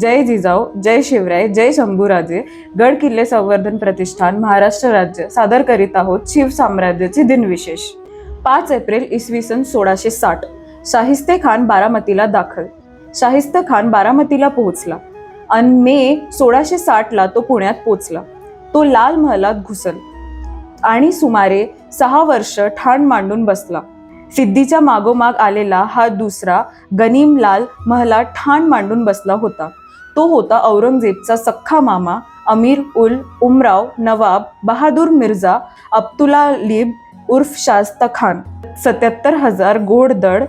जय जिजाऊ जय शिवराय जय शंभूराजे. गड किल्ले संवर्धन प्रतिष्ठान महाराष्ट्र राज्य. सादर करीत आहोत शिव साम्राज्याचे दिनविशेष. पाच एप्रिल इसवी सन सोळाशे साठ. शाहिस्ते खान बारामतीला दाखल. शाहिस्ते खान बारामतीला पोहोचला. आणि मे सोळाशे साठला तो पुण्यात पोचला. तो लाल महलात घुसल. आणि सुमारे सहा वर्ष ठाण मांडून बसला. सिद्धीच्या मागोमाग आलेला हा दुसरा गनीमलाल महला ठाण मांडून बसला होता. तो होता औरंगजेबचा सख्खा मामा अमीर उल उमराव नवाब बहादूर मिर्झा अब्दुला लिब उर्फ शास्ता खान. सत्याहत्तर हजार घोडदळ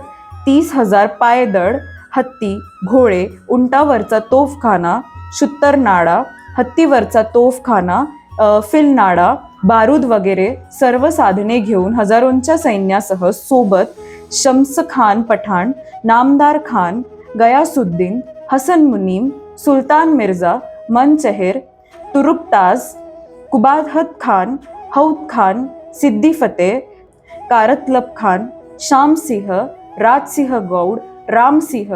तीस हजार पायदळ हत्ती घोडे उंटावरचा तोफखाना शुत्तरनाडा हत्तीवरचा तोफखाना फिलनाडा बारूद वगैरे सर्व साधने घेऊन हजारोंच्या सैन्यासह सोबत शम्स खान पठाण नामदार खान गयासुद्दीन हसन मुनीम सुलतान मिर्झा मनचेहर तुरुपताज कुबादहत खान हौद खान सिद्दी फतेह कारतलब खान श्यामसिंह राजसिंह गौड रामसिंह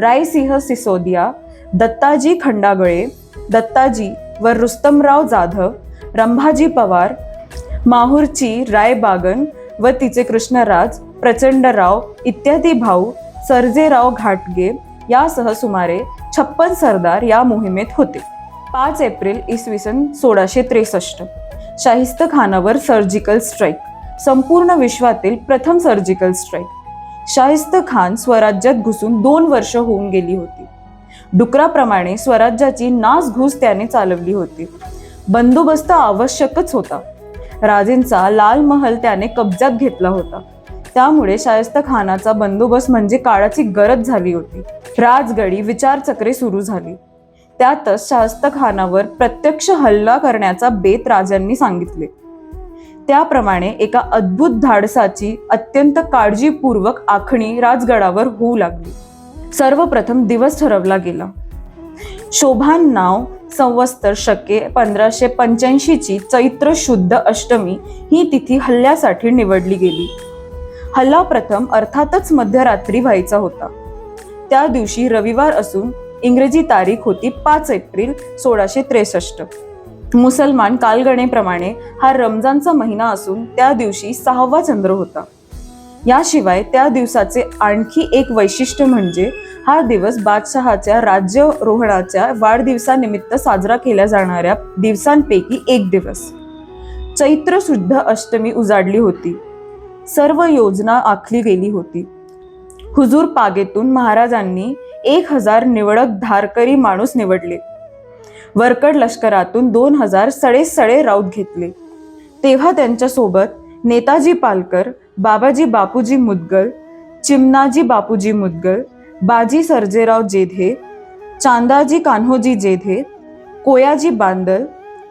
रायसिंह सिसोदिया दत्ताजी खंडागळे दत्ताजी व रुस्तमराव जाधव रंभाजी पवार माहूरची रायबागन व तिचे कृष्णराज प्रचंडराव इत्यादी भाऊ सर्जेराव घाटगे यासह सुमारे छप्पन सरदार या मोहिमेत होते. पाच एप्रिल इसवी सन सोळाशे त्रेसष्ट. शाहिस्त खानावर सर्जिकल स्ट्राईक संपूर्ण विश्वातील प्रथम सर्जिकल स्ट्राईक शाहिस्त खान स्वराज्यात घुसून दोन वर्ष होऊन गेली होती. डुकराप्रमाणे स्वराज्याची नासघूस त्याने चालवली होती. बंदोबस्त आवश्यकच होता. राजेंचा लाल महल त्याने कब्जात घेतला होता. त्यामुळे शायस्त खानाचा बंदोबस्त म्हणजे काळाची गरज झाली होती. राजगडी विचारचक्रे सुरू झाली. त्यातच शास्तखानावर प्रत्यक्ष हल्ला करण्याचा बेत राजांनी सांगितले. त्याप्रमाणे एका अद्भुत धाडसाची अत्यंत काळजीपूर्वक आखणी राजगडावर होऊ लागली. सर्वप्रथम दिवस ठरवला गेला. शोभान नाव संवत्सर शके पंधराशे पंच्याऐंशीची चैत्र शुद्ध अष्टमी ही तिथी हल्ल्यासाठी निवडली गेली. हल्ला प्रथम अर्थातच मध्यरात्री व्हायचा होता. त्या दिवशी रविवार असून इंग्रजी तारीख होती पाच एप्रिल सोळाशे त्रेसष्ट. मुसलमान कालगणेप्रमाणे हा रमजानचा महिना असून त्या दिवशी सहावा चंद्र होता. याशिवाय त्या दिवसाचे आणखी एक वैशिष्ट्य म्हणजे हा दिवस बादशहाच्या राज्यरोहणाच्या वाढदिवसानिमित्त साजरा केल्या जाणाऱ्या दिवसांपैकी एक दिवस. चैत्र शुद्ध अष्टमी उजाडली होती. सर्व योजना आखली गेली होती. हुजूर पागेतून महाराजांनी एक हजार निवडक धारकरी माणूस निवडले. वरकड लष्करातून दोन हजार सडे सडे राऊत घेतले. तेव्हा त्यांच्यासोबत नेताजी पालकर बाबाजी बापूजी मुदगल चिमनाजी बापूजी मुदगल बाजी सर्जेराव जेधे चांदाजी कान्होजी जेधे कोयाजी बांदल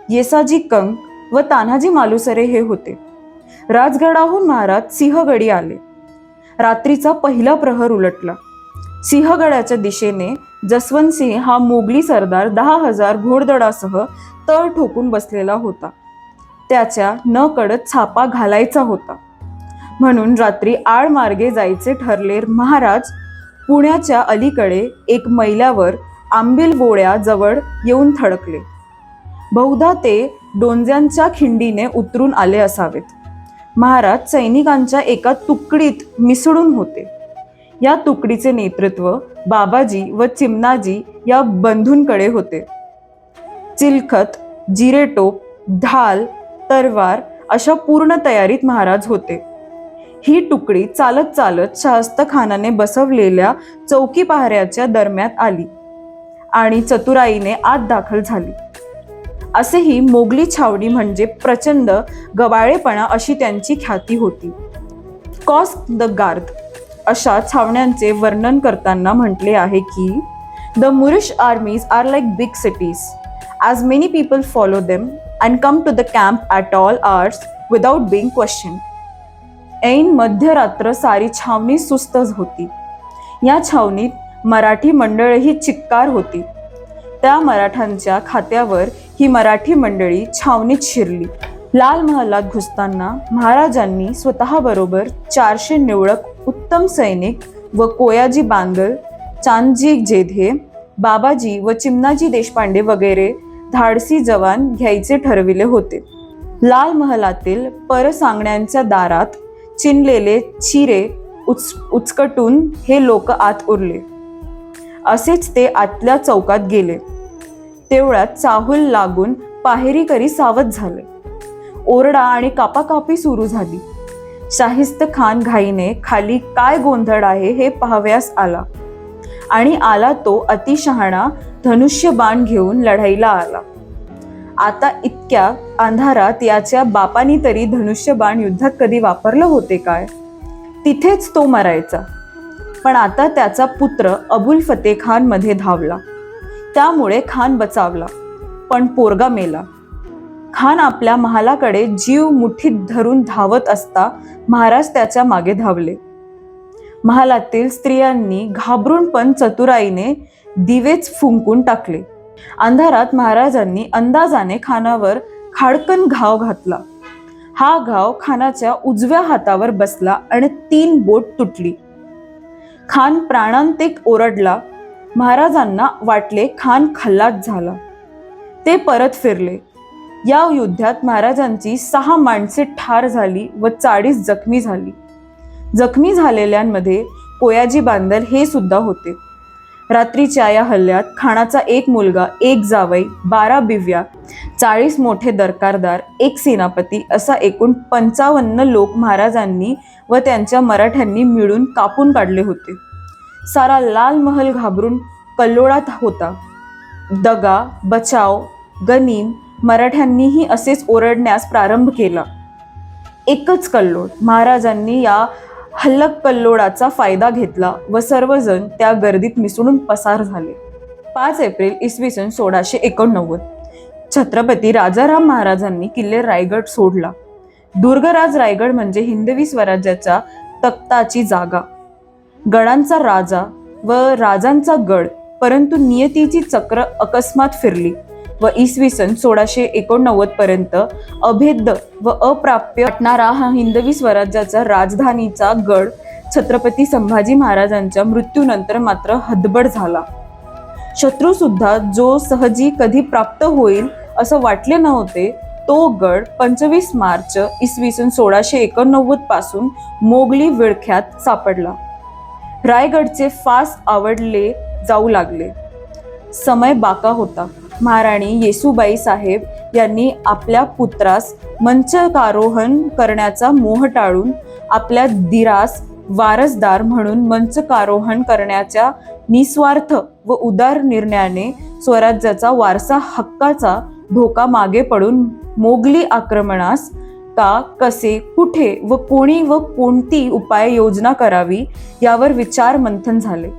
येसाजी कंक व तान्हाजी मालुसरे हे होते. राजगडाहून महाराज सिंहगडी आले. रात्रीचा पहिला प्रहर उलटला. सिंहगडाच्या दिशेने जसवंत सिंह हा मोगली सरदार दहा हजार घोडदडासह तळ ठोकून बसलेला होता. त्याच्या न कडत छापा घालायचा होता. म्हणून रात्री आळमार्गे जायचे ठरले महाराज पुण्याच्या अलीकडे एक मैल्यावर आंबिलबोळ्या जवळ येऊन थडकले. बहुधा ते डोंज्यांच्या खिंडीने उतरून आले असावेत. महाराज सैनिकांच्या एका तुकडीत मिसळून होते. या तुकडीचे नेतृत्व बाबाजी व चिमनाजी या बंधूंकडे होते. चिलखत जिरेटोप ढाल तरवार अशा पूर्ण तयारीत महाराज होते. ही तुकडी चालत चालत शास्तखानाने बसवलेल्या चौकी पहाऱ्याच्या दरम्यात आली आणि चतुराईने आत दाखल झाली. असेही मोगली छावणी म्हणजे प्रचंड गवाळेपणा अशी त्यांची ख्याती होती. कॉस द गार्द अशा छावण्यांचे वर्णन करताना म्हटले आहे की the Moorish armies are like big cities as many people follow them and come to the camp at all arts without being question ऐन मध्यरात्र सारी छावणी सुस्तच होती. या छावणीत मराठी मंडळही चिक्कार होती. त्या मराठ्यांच्या खात्यावर ही मराठी मंडळी छावणीत शिरली. लाल महालात घुसताना महाराजांनी स्वतःबरोबर चारशे निवडक उत्तम सैनिक व कोयाजी बांदल चांदजी जेधे बाबाजी व चिमनाजी देशपांडे वगैरे धाडसी जवान घ्यायचे ठरविले होते. लाल महालातील परसांगण्यांच्या दारात चिनलेले चिरे उच उचकटून हे लोक आत उरले. असेच ते आतल्या चौकात गेले. तेवढ्यात चाहूल लागून पाहेरीकरी सावध झाले. ओरडा आणि कापाकापी सुरू झाली. शाहिस्त खान घाईने खाली काय गोंधळ आहे हे पाहाव्यास आला. आणि आला तो अतिशहाणा धनुष्य बाण घेऊन लढाईला आला. आता इतक्या अंधारात याच्या बापानी तरी धनुष्य बाण युद्धात कधी वापरलं होते काय? तिथेच तो मरायचा. पण आता त्याचा पुत्र अबुल फतेह खानमध्ये धावला. त्यामुळे खान बचावला पण पोरगा मेला. खान आपल्या महालाकडे जीव मुठीत धरून धावत असता महाराज त्याच्यामागे धावले. महालातील स्त्रियांनी घाबरून पण चतुराईने दिवेच फुंकून टाकले. अंधारात महाराजांनी अंदाजाने खानावर खाडकन घाव घातला. हा घाव खानाच्या उजव्या हातावर बसला आणि तीन बोट तुटली. खान प्राणांतिक ओरडला महाराजांना वाटले खान खल्लात झाला. ते परत फिरले. या युद्धात महाराजांची सहा माणसे ठार झाली व चाळीस जखमी झाली. जखमी झालेल्यांमध्ये कोयाजी बांदल हे सुद्धा होते. रात्रीच्या या हल्ल्यात खानाचा एक मुलगा एक जावई बारा बिव्या चाळीस मोठे दरकारदार एक सेनापती असा एकूण पंचावन्न लोक महाराजांनी व त्यांच्या मराठ्यांनी मिळून कापून काढले होते. सारा लाल महल घाबरून कल्लोळात होता. दगा बचाव गनीम मराठ्यांनीही असेच ओरडण्यास प्रारंभ केला. एकच कल्लोळ महाराजांनी या हल्लक कल्लोळाचा फायदा घेतला व सर्वजण त्या गर्दीत मिसळून पसार झाले. पाच एप्रिल इसवी सन सोळाशे एकोणनव्वद. छत्रपती राजाराम महाराजांनी किल्ले रायगड सोडला. दुर्गराज रायगड म्हणजे हिंदवी स्वराज्याच्या तख्ताची जागा. गडांचा राजा व राजांचा गड परंतु नियतीची चक्र अकस्मात फिरली व इसवी सन सोळाशे एकोणनव्वद पर्यंत अभेद्य व अप्राप्य वाटणारा हा हिंदवी स्वराज्याचा राजधानीचा गड छत्रपती संभाजी महाराजांच्या मृत्यूनंतर मात्र हदबड झाला. शत्रू सुद्धा जो सहजी कधी प्राप्त होईल असं वाटले नव्हते तो गड पंचवीस मार्च इसवी सन सोळाशे एकोणनव्वदपासून मोगली विळख्यात सापडला. रायगडचे फास आवडले जाऊ लागले. समय बाका होता. महाराणी येसुबाई साहेब यांनी आपल्या पुत्रास मंचकारोहण करण्याचा मोह टाळून आपल्या दिरास वारसदार म्हणून मंचकारोहण करण्याच्या निस्वार्थ व उदार निर्णयाने स्वराज्याचा वारसा हक्काचा धोका मागे पडून मोगली आक्रमणास का कसे कुठे व कोणी व कोणती उपाय योजना करावी यावर विचार मंथन झाले.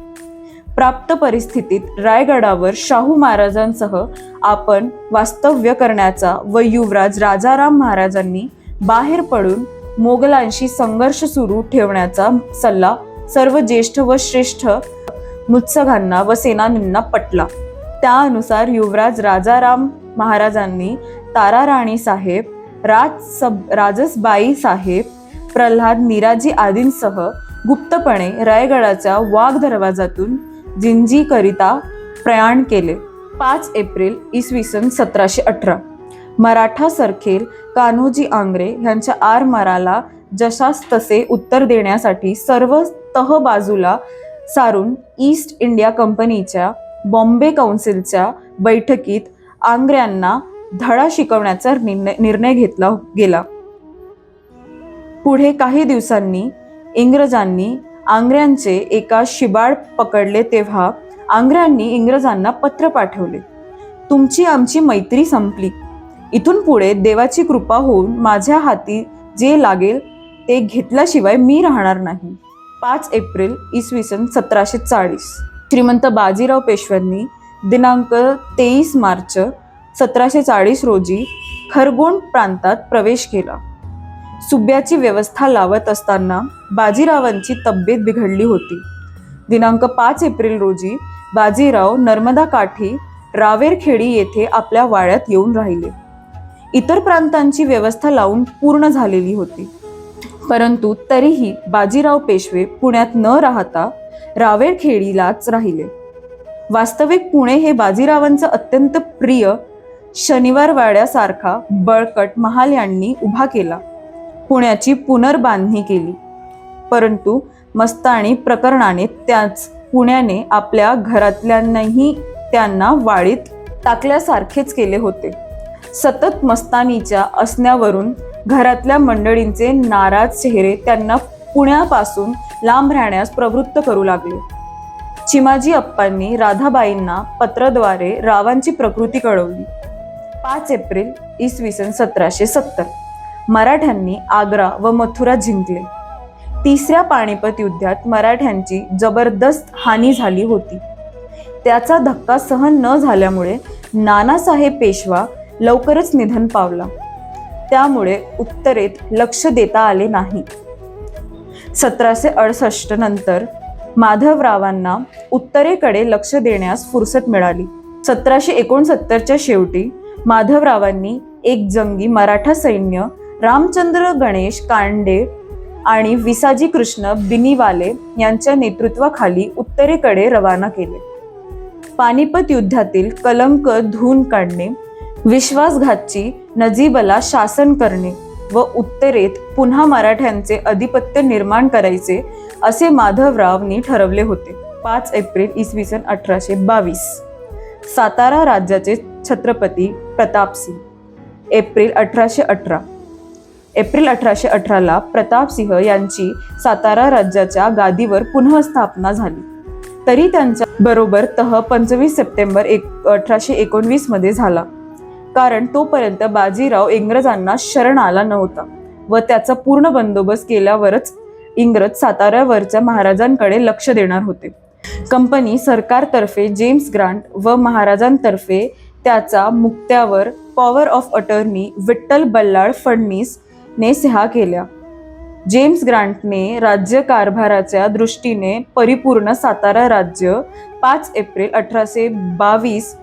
प्राप्त परिस्थितीत रायगडावर शाहू महाराजांसह आपण वास्तव्य करण्याचा व युवराज राजाराम महाराजांनी बाहेर पडून मोगलांशी संघर्ष सुरू ठेवण्याचा सल्ला सर्व ज्येष्ठ व श्रेष्ठ मुत्सघांना व सेनानींना पटला. त्यानुसार युवराज राजाराम महाराजांनी ताराराणी साहेब राज सब राजसबाई साहेब प्रल्हाद निराजी आदींसह गुप्तपणे रायगडाच्या वाघ दरवाजातून जिंजीकरिता प्रयाण केले. पाच एप्रिल इसवी सन सतराशे अठरा. मराठा सरखेल कान्होजी आंग्रे यांच्या आरमाराला जशास तसे उत्तर देण्यासाठी सर्व तह बाजूला सारून ईस्ट इंडिया कंपनीच्या बॉम्बे काउन्सिलच्या बैठकीत आंग्र्यांना धडा शिकवण्याचा निर्णय निर्णय घेतला गेला. पुढे काही दिवसांनी इंग्रजांनी आंग्र्यांचे एका शिबाळ पकडले तेव्हा आंग्र्यांनी इंग्रजांना पत्र पाठवले. तुमची आमची मैत्री संपली. इथून पुढे देवाची कृपा होऊन माझ्या हाती जे लागेल ते घेतल्याशिवाय मी राहणार नाही. पाच एप्रिल इसवी सन सतराशे चाळीस. श्रीमंत बाजीराव पेशव्यांनी दिनांक तेवीस मार्च सतराशे चाळीस रोजी खरगोण प्रांतात प्रवेश केला. सुब्याची व्यवस्था लावत असताना बाजीरावांची तब्येत बिघडली होती. दिनांक पाच एप्रिल रोजी बाजीराव नर्मदा काठी रावेरखेडी येथे आपल्या वाड्यात येऊन राहिले. इतर प्रांतांची व्यवस्था लावून पूर्ण झालेली होती. परंतु तरीही बाजीराव पेशवे पुण्यात न राहता रावेरखेडीलाच राहिले. वास्तविक पुणे हे बाजीरावांचं अत्यंत प्रिय शनिवार वाड्यासारखा बळकट महाल यांनी उभा केला. पुण्याची पुनर्बांधणी केली. परंतु मस्तानी प्रकरणाने त्याच पुण्याने आपल्या घरातल्यांनाही त्यांना वाळीत टाकल्यासारखेच केले होते. सतत मस्तानीच्या असण्यावरून घरातल्या मंडळींचे नाराज चेहरे त्यांना पुण्यापासून लांब राहण्यास प्रवृत्त करू लागले. चिमाजी अप्पांनी राधाबाईंना पत्राद्वारे रावांची प्रकृती कळवली. पाच एप्रिल इसवी सन सतराशे सत्तर. मराठ्यांनी आग्रा व मथुरा जिंकले. तिसऱ्या पानिपत युद्धात मराठ्यांची जबरदस्त हानी झाली होती. त्याचा धक्का सहन न झाल्यामुळे नानासाहेब पेशवा लवकरच निधन पावला. त्यामुळे उत्तरेत लक्ष देता आले नाही. सतराशे अडसष्ट नंतर माधवरावांना उत्तरेकडे लक्ष देण्यास फुरसत मिळाली. सतराशे एकोणसत्तरच्या शेवटी माधवरावांनी एक जंगी मराठा सैन्य रामचंद्र गणेश कांडे आणि विसाजी कृष्ण बिनीवाले यांच्या नेतृत्वाखाली उत्तरेकडे रवाना केले. पानिपत युद्धातील कलंक धुवून काढणे विश्वासघातची नजीबला शासन करणे व उत्तरेत पुन्हा मराठ्यांचे अधिपत्य निर्माण करायचे असे माधवरावनी ठरवले होते. पाच एप्रिल इसवी सन अठराशे बावीस. सातारा राज्याचे छत्रपती प्रतापसिंह एप्रिल अठराशे अठरा. एप्रिल अठराशे अठराला प्रतापसिंह यांची सातारा राज्याच्या गादीवर पुन्हा स्थापना झाली. तरी त्यांच्या बरोबर तह पंचवीस सप्टेंबर एक अठराशे एकोणवीसमध्ये झाला. कारण तोपर्यंत बाजीराव इंग्रजांना शरण आला नव्हता व त्याचा पूर्ण बंदोबस्त केल्यावरच इंग्रज साताऱ्यावरच्या महाराजांकडे लक्ष देणार होते. कंपनी सरकारतर्फे जेम्स ग्रांट व महाराजांतर्फे त्याचा मुक्त्यावर power of attorney Vitthal Ballal फडणीसने सहा केल्या. जेम्स ग्रांटने राज्य कारभाराच्या दृष्टीने परिपूर्ण सातारा राज्य पाच एप्रिल अठराशे बावीस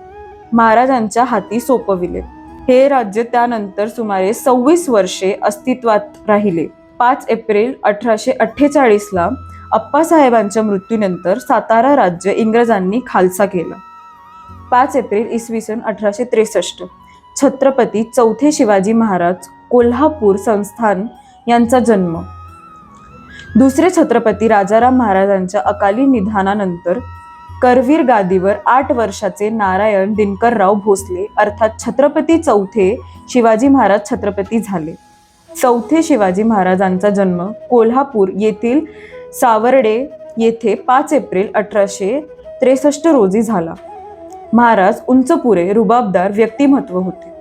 महाराजांच्या हाती सोपविले. हे राज्य त्यानंतर सुमारे सव्वीस वर्षे अस्तित्वात राहिले. पाच एप्रिल अठराशे अठ्ठेचाळीसला अप्पासाहेबांच्या मृत्यूनंतर सातारा राज्य इंग्रजांनी खालसा केला. पाच एप्रिल इसवी सन अठराशे त्रेसष्ट. छत्रपती चौथे शिवाजी महाराज कोल्हापूर संस्थान यांचा जन्म. दुसरे छत्रपती राजाराम महाराजांच्या अकाली निधानानंतर करवीर गादीवर आठ वर्षाचे नारायण दिनकरराव भोसले अर्थात छत्रपती चौथे शिवाजी महाराज छत्रपती झाले. चौथे शिवाजी महाराजांचा जन्म कोल्हापूर येथील सावर्डे येथे पाच एप्रिल अठराशे त्रेसष्ट रोजी झाला. महाराज उंचपुरे रुबाबदार व्यक्तिमत्व होते.